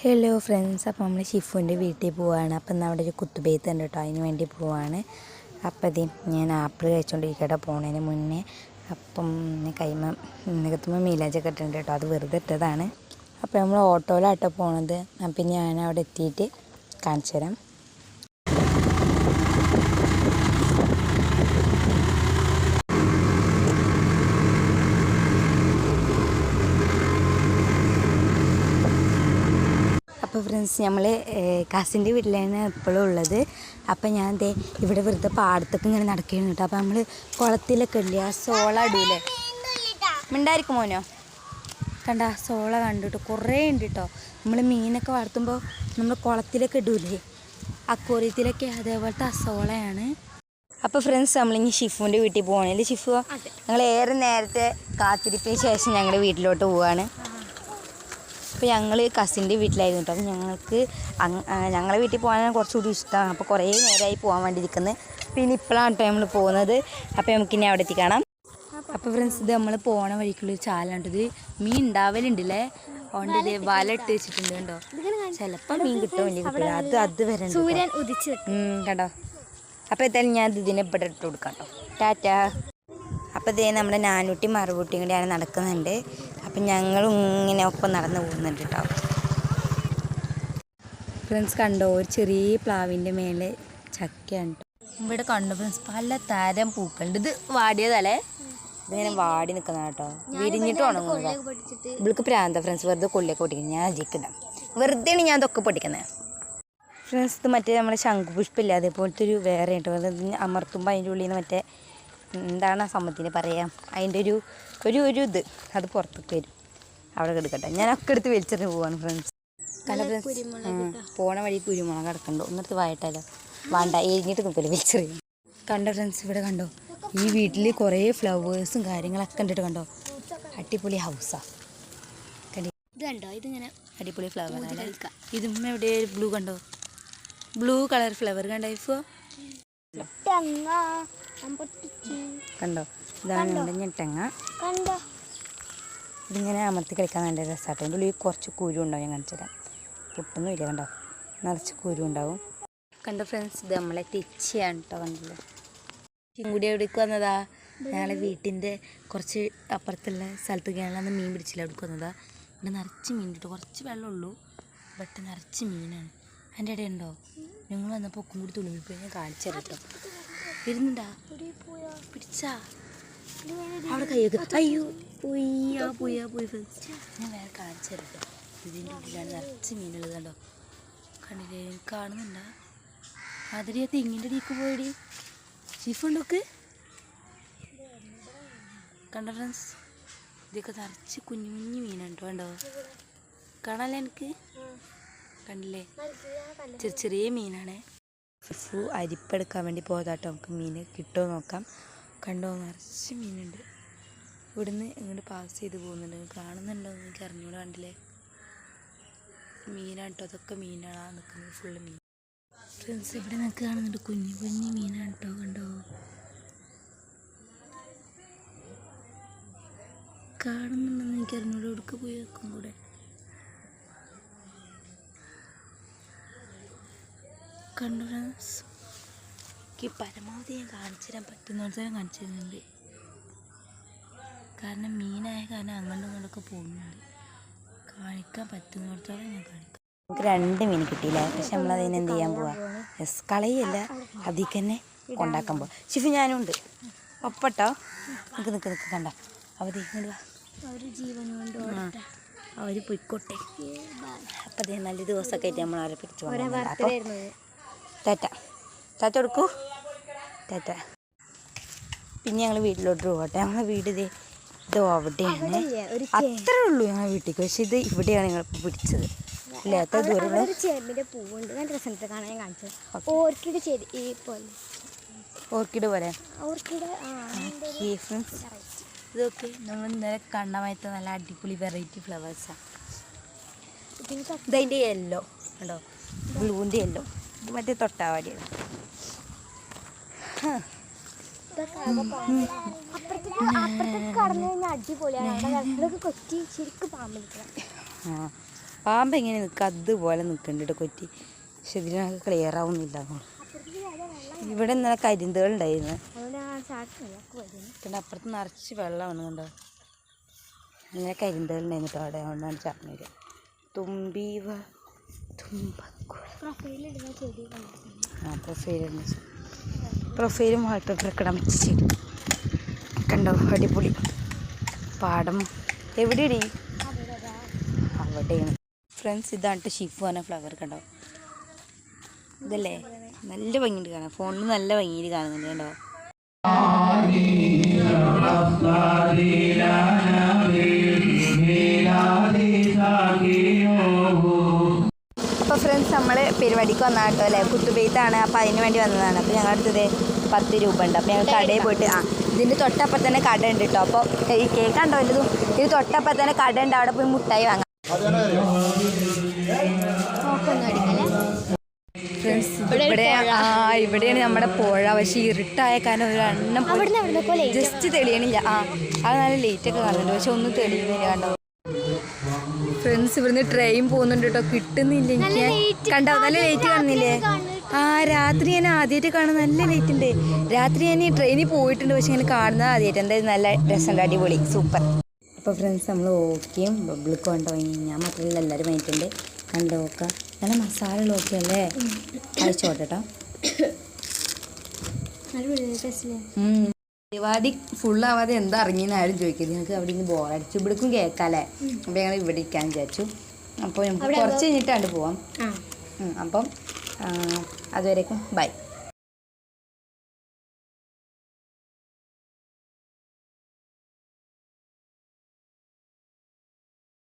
Hello friends അപ്പോൾ നമ്മൾ ഷിഫുവിന്റെ വീട്ടിൽ പോവുകയാണ് അപ്പം ഇന്ന് അവിടെ ഒരു കുത്തുബെയ്ത്ത് ഉണ്ട് കേട്ടോ. അതിന് വേണ്ടി പോവാണ്. അപ്പം അതേ ഞാൻ ആപ്പിൾ കഴിച്ചുകൊണ്ടിരിക്കട്ടെ പോണതിന് മുന്നേ. അപ്പം കൈമ നികത്തുമ്പോൾ മീലാജൊക്കെ ഇട്ടുണ്ട് കേട്ടോ. അത് വെറുതെ ഇട്ടതാണ്. അപ്പോൾ നമ്മൾ ഓട്ടോയിലാട്ടോ പോണത്. അപ്പം ഞാൻ അവിടെ എത്തിയിട്ട് കാണിച്ചു തരാം അപ്പോൾ ഫ്രണ്ട്സ് നമ്മൾ കസിന്റെ വീട്ടിലാണ് എപ്പോഴും ഉള്ളത്. അപ്പോൾ ഞാൻ ദേ ഇവിടെ വെറുതെ പാടത്തൊക്കെ ഇങ്ങനെ നടക്കുകയാണ് കേട്ടോ. അപ്പോൾ നമ്മൾ കുളത്തിലൊക്കെ ഇല്ലേ? ആ സോള അടൂലേ മിണ്ടായിരിക്കും മോനോ? കണ്ട സോള കണ്ടു കേട്ടോ. കുറേ ഉണ്ട് കേട്ടോ. നമ്മൾ മീനൊക്കെ വളർത്തുമ്പോൾ നമ്മൾ കുളത്തിലൊക്കെ ഇടൂലേ? അക്കോറിയത്തിലൊക്കെ അതേപോലത്തെ ആ സോളയാണ്. അപ്പോൾ ഫ്രണ്ട്സ് നമ്മളിനി ഷിഫുവിന്റെ വീട്ടിൽ പോകണല്ലേ ഷിഫു? ഞങ്ങൾ ഏറെ നേരത്തെ കാത്തിരിപ്പിന് ശേഷം ഞങ്ങളുടെ വീട്ടിലോട്ട് പോവാണ്. അപ്പോൾ ഞങ്ങൾ കസിന്റെ വീട്ടിലായിരുന്നു കേട്ടോ അപ്പോൾ ഞങ്ങൾക്ക് ഞങ്ങളെ വീട്ടിൽ പോകാനാണ് കുറച്ചുകൂടി ഇഷ്ടമാണ് അപ്പോൾ കുറേ നേരമായി പോകാൻ വേണ്ടിയിരിക്കുന്നത് പിന്നെ ഇപ്പോഴാണ് കേട്ടോ നമ്മൾ പോകുന്നത്. അപ്പോൾ നമുക്കിനി അവിടെ എത്തിക്കാണാം അപ്പോൾ ഫ്രണ്ട്സ് ഇത് നമ്മൾ പോണ വഴിക്കുള്ളൊരു ചാലാണ് ഇത്. മീൻ ഉണ്ടാവലുണ്ടല്ലേ അതുകൊണ്ട് ഇത് വല ഇട്ട് വെച്ചിട്ടുണ്ട് കണ്ടോ? ചിലപ്പോൾ മീൻ കിട്ടും വലിയ കിട്ടില്ല അത് അത് വരെ. സൂര്യൻ ഉദിച്ച് കണ്ടോ? അപ്പോൾ എന്തായാലും ഞാൻ ഇത് ഇതിനെ ഇവിടെ ഇട്ട് കൊടുക്കാം കേട്ടോ ടാറ്റ. അപ്പോൾ ഇതേ നമ്മുടെ നാനൂട്ടി മറുപൂട്ടിയും കൂടിയാണ് നടക്കുന്നുണ്ട്. അപ്പം ഞങ്ങളും ഇങ്ങനെ ഒപ്പം നടന്നു പോകുന്നുണ്ട് കേട്ടോ ഫ്രണ്ട്സ് കണ്ടോ ഒരു ചെറിയ പ്ലാവിന്റെ മേലെ ചക്കയാണ്. ഇവിടെ കണ്ടു ഫ്രണ്ട്സ് പല തരം പൂക്കളുണ്ട്. ഇത് വാടിയതല്ലേ? ഇതിങ്ങനെ വാടി നിൽക്കുന്ന കേട്ടോ. വിരിഞ്ഞിട്ട് ഉണങ്ങുക ഇവൾക്ക് പ്രാന്ത ഫ്രണ്ട്സ് വെറുതെ കൊള്ളിയൊക്കെ പൊട്ടിക്കുന്നത് ഞാൻ അജിക്കിടാം വെറുതെയാണ് ഞാൻ ഇതൊക്കെ പൊട്ടിക്കുന്നത് ഫ്രണ്ട്സ് ഇത് മറ്റേ നമ്മുടെ ശംഖുപുഷ്പില്ല അതേപോലത്തെ ഒരു വേറെ കേട്ടോ അമർത്തുമ്പോൾ അതിന്റെ ഉള്ളിൽ നിന്ന് മറ്റേ എന്താണ് ആ സംഭവത്തിന് പറയാം? അതിന്റെ ഒരു ഒരു ഒരു ഇത്. അത് പുറത്തേക്ക് വരും. അവിടെ കിടക്കട്ടെ. ഒക്കെ എടുത്ത് വലിച്ചെറിഞ്ഞ് പോവാണ് ഫ്രണ്ട്സ് പോണ വഴി കുരുമുളക് കിടക്കണ്ടോ. ഒന്നിടത്ത് വായട്ടല്ലോ വേണ്ട എരിഞ്ഞിട്ട് നിൽക്കില്ല വലിച്ചെറിയും. കണ്ടോ ഫ്രണ്ട്സ് ഇവിടെ കണ്ടോ? ഈ വീട്ടിൽ കുറേ ഫ്ലവേഴ്സും കാര്യങ്ങളൊക്കെ കണ്ടിട്ട് കണ്ടോ? അടിപൊളി ഹൗസാ കണ്ടി ഇത് കണ്ടോ? ഇതിങ്ങനെ അടിപൊളി ഫ്ലവർ ഇതും എവിടെ ബ്ലൂ കണ്ടോ? ബ്ലൂ കളർ ഫ്ലവർ കണ്ടോ ഇഫോ കണ്ടോ? ഇതാണ് നമ്മുടെ ഞെട്ടങ്ങ കണ്ടോ? ഇതിങ്ങനെ അമർത്തി കളിക്കാൻ നല്ല രസമാട്ടോ അതിന്റെ ഉള്ളിൽ കുറച്ച് കുരു ഉണ്ടാവും ഞാൻ കാണിച്ചു തരാം. പൊട്ടൊന്നും ഇല്ല കണ്ടോ? നിറച്ച് കുരു ഉണ്ടാവും. കണ്ടോ ഫ്രണ്ട്സ്? ഇത് നമ്മളെ തെച്ചിയാണ് കേട്ടോ കണ്ടില്ലേ ചിങ്കുടി എവിടേക്ക് വന്നതാ? ഞങ്ങളെ വീട്ടിന്റെ കുറച്ച് അപ്പുറത്തുള്ള സ്ഥലത്ത് ഞങ്ങളന്ന് മീൻ പിടിച്ചില്ല എവിടേക്ക് വന്നതാ. ഇവിടെ നിറച്ച് മീൻ കിട്ടും കുറച്ച് വെള്ളമുള്ളൂ. ബട്ട് നിറച്ച് മീനാണ്. അതിന്റെ ഇടയുണ്ടോ? ഉണ്ടോ ഞങ്ങൾ വന്നപ്പോൾ കൂടി തുളുമ്പിപ്പോയി ഞാൻ കാണിച്ചു കേട്ടോ വരുന്നുണ്ടാ? പിടിച്ചാ. അവിടെ കൈയൊക്കെ അയ്യോ പൊയ്യാ പൊയ്യാ പോയി ഞാൻ വേറെ കാണിച്ചു കേട്ടോ ഇതിന്റെ ഉള്ളിലാണ് നിറച്ച് മീനുള്ളത് കണ്ടോ? കണ്ടില്ലേ? കാണുന്നുണ്ടാ? അതിരി ആ തെങ്ങിന്റെ അടിക്ക് പോയടി. ചീഫ് ഉണ്ടോക്ക് കണ്ടോ ഫ്രണ്ട്സ് ഇതൊക്കെ നിറച്ച് കുഞ്ഞു കുഞ്ഞു മീനുണ്ടോ കണ്ടോ? കാണാല്ലേ എനിക്ക്? കണ്ടില്ലേ? ചെറിയ ചെറിയ മീനാണ്. ഫിഫു അരിപ്പെടുക്കാൻ വേണ്ടി പോകാട്ടോ നമുക്ക് മീൻ കിട്ടുമോ നോക്കാം. കണ്ടോ നിറച്ച് മീനുണ്ട്. ഇവിടുന്ന് ഇങ്ങോട്ട് പാസ് ചെയ്ത് പോകുന്നുണ്ട്. കാണുന്നുണ്ടോ? എനിക്ക് അറിഞ്ഞൂടെ കണ്ടില്ലേ? മീനാണ് കേട്ടോ അതൊക്കെ മീനാണ്. നിൽക്കുന്നത് ഫുള്ള് മീൻ. ഫ്രണ്ട്സ് ഇവിടെ നിങ്ങൾക്ക് കാണുന്നുണ്ട് കുഞ്ഞു കുഞ്ഞു മീനാണ് കേട്ടോ കണ്ടോ? കാണുന്നുണ്ടെന്ന് എനിക്ക് അറിഞ്ഞൂടെ. എവിടേക്ക് പോയി വെക്കും കൂടെ. കണ്ടു ഫ്രണ്ട്സ് എനിക്ക് പരമാവധി ഞാൻ കാണിച്ചു തരാൻ പറ്റുന്നിടത്തോളം കാണിച്ചു തരുന്നുണ്ട്. കാരണം മീനായ കാരണം അങ്ങോട്ടും ഇങ്ങോട്ടൊക്കെ പോകുന്നുണ്ട്. കാണിക്കാൻ പറ്റുന്നിടത്തോളം ഞാൻ കാണിക്കാം. നമുക്ക് രണ്ട് മീൻ കിട്ടിയില്ല? പക്ഷെ നമ്മൾ അതിന് എന്ത് ചെയ്യാൻ പോവാ? യെസ് കളയല്ല അതിൽ തന്നെ കൊണ്ടാക്കാൻ പോവാ. ശിഫി ഞാനും ഉണ്ട് ഒപ്പട്ടോ? നിൽക്ക് നിൽക്ക് നിൽക്ക് കണ്ട? അവർ അവർ പൊയ്ക്കോട്ടെ. അപ്പം നല്ല ദിവസമൊക്കെ ആയിട്ട് നമ്മൾ അവരെ പിടിച്ചു. അപ്പോൾ ടാറ്റ ടാറ്റ കൊടുക്കൂ. ടാറ്റ പിന്നെ ഞങ്ങൾ വീട്ടിലോട്ട് പോകട്ടെ. ഞങ്ങളെ വീട് ഇത് ഇത് അവിടെയാണ്. അത്രേ ഉള്ളൂ ഞങ്ങളെ വീട്ടിലേക്ക്. പക്ഷെ ഇത് ഇവിടെയാണ് ഞങ്ങളിപ്പോൾ പിടിച്ചത്. ഇല്ല? എത്ര ദൂരമുള്ള ഒരു ചേമ്പിന്റെ പൂവുണ്ട്. രസത്തെ കാണാൻ ഞാൻ കാണിച്ചത്. ഓർക്കിഡ് ചെടി ഈ പോലെ. ഓർക്കിഡ് പോലെ. ഓർക്കിഡ് ആ ഓക്കേ ഫ്രണ്ട്സ് ഇതൊക്കെ നമ്മൾ ഇന്നലെ കണ്ണമയത്ത് നല്ല അടിപൊളി വെറൈറ്റി ഫ്ലവേഴ്സാണ് ഇതതിന്റെ യെല്ലോ കണ്ടോ ബ്ലൂവിന്റെ യെല്ലോ മറ്റേ ആ പാമ്പ് എങ്ങനെ നിൽക്കുക അതുപോലെ നിൽക്കുന്നുണ്ട് കൊറ്റി പക്ഷെ ഇതിനൊക്കെ ക്ലിയർ ആവുന്നില്ല. ഇവിടെ ഇന്നലെ കരിന്തകൾ ഉണ്ടായിരുന്നു. പിന്നെ അപ്പുറത്ത് നിറച്ച് വെള്ളമാണ് കണ്ടോ? ഇങ്ങനെ കരിന്തകൾ ഉണ്ടായിരുന്നു കേട്ടോ അവിടെ. അതുകൊണ്ടാണ് ചാർന്ന് വരിക പ്രൊഫൈലും വാട്ടർ ഇടാൻ പറ്റിയ കണ്ടോ? അടിപൊളി. പാടം. എവിടെയടി അവിടെയാണ്. ഫ്രണ്ട്സ് ഇതാണ് ഷിഫു പറഞ്ഞ ഫ്ലവർ കണ്ടോ? ഇതല്ലേ? നല്ല ഭംഗിയുണ്ട് കാണാൻ. ഫോണിൽ നല്ല ഭംഗിയിൽ കാണുന്നുണ്ട് കണ്ടോ? പരിപാടിക്ക് വന്നാൽ കേട്ടോ അല്ലേ? കുത്തുബെയ്ത്താണ്. അപ്പോൾ അതിന് വേണ്ടി വന്നതാണ്. അപ്പോൾ ഞങ്ങളുടെ അടുത്തത് പത്ത് രൂപ ഉണ്ട് അപ്പോൾ ഞങ്ങൾ കടയിൽ പോയിട്ട് ആ ഇതിന്റെ തൊട്ടപ്പം തന്നെ കട ഉണ്ട് കേട്ടോ അപ്പോൾ ഈ കേക്ക് ഇല്ലതും ഇത് തൊട്ടപ്പം തന്നെ കട ഉണ്ട് അവിടെ പോയി മുട്ടായി വാങ്ങാം. ഫ്രണ്ട്സ് ഇവിടെ ആ ഇവിടെയാണ് നമ്മുടെ പുഴ. പക്ഷേ ഇരുട്ടായ കാരണം ഒരു എണ്ണം അവിടുന്ന് അവിടുന്ന് പോലെ ജസ്റ്റ് തെളിയണില്ല. ആ അത് നല്ല ലേറ്റ് ഒക്കെ കാണുന്നുണ്ട്. പക്ഷെ ഒന്നും തെളിയുന്നില്ല കണ്ടോ ഫ്രണ്ട്സ് ഇവിടുന്ന് ട്രെയിൻ പോകുന്നുണ്ട് കേട്ടോ കിട്ടുന്നില്ല. എനിക്ക് കണ്ടോ? നല്ല ലേറ്റ് വന്നില്ലേ കാണുന്നില്ലേ? ആ രാത്രി ഞാൻ ആദ്യമായിട്ട് കാണുന്ന നല്ല ലേറ്റ് ഉണ്ട് രാത്രി ഞാൻ ഈ ട്രെയിനിൽ പോയിട്ടുണ്ട്. പക്ഷെ ഇങ്ങനെ കാണുന്നത് ആദ്യമായിട്ട് എന്തായാലും നല്ല രസമുണ്ട് അടിപൊളി. സൂപ്പർ. അപ്പോൾ ഫ്രണ്ട്സ് നമ്മൾ ഓക്കെയും ബബിൾക്ക് കൊണ്ടോ? ഞാൻ മാത്രമല്ല എല്ലാവരും വാങ്ങിയിട്ടുണ്ട് കണ്ടോ ഓക്ക? നല്ല മസാല ഉള്ള ഓക്കെ അല്ലേ? അയച്ചോട്ടെ കേട്ടോ പരിപാടി ഫുള്ളാവാതെ എന്താ ഇറങ്ങിയെന്ന് ആരും ചോദിക്കരുത്. നിങ്ങൾക്ക് അവിടെ നിന്ന് ബോറടിച്ചു ഇവിടേക്കും കേൾക്കാല്ലേ അപ്പോൾ ഞങ്ങൾ ഇവിടെ ഇരിക്കാൻ വിചാരിച്ചു. അപ്പോൾ നമുക്ക് അവിടെ കുറച്ച് കഴിഞ്ഞിട്ടാണ്ട് പോവാം. അപ്പം അതുവരേക്കും. ബൈ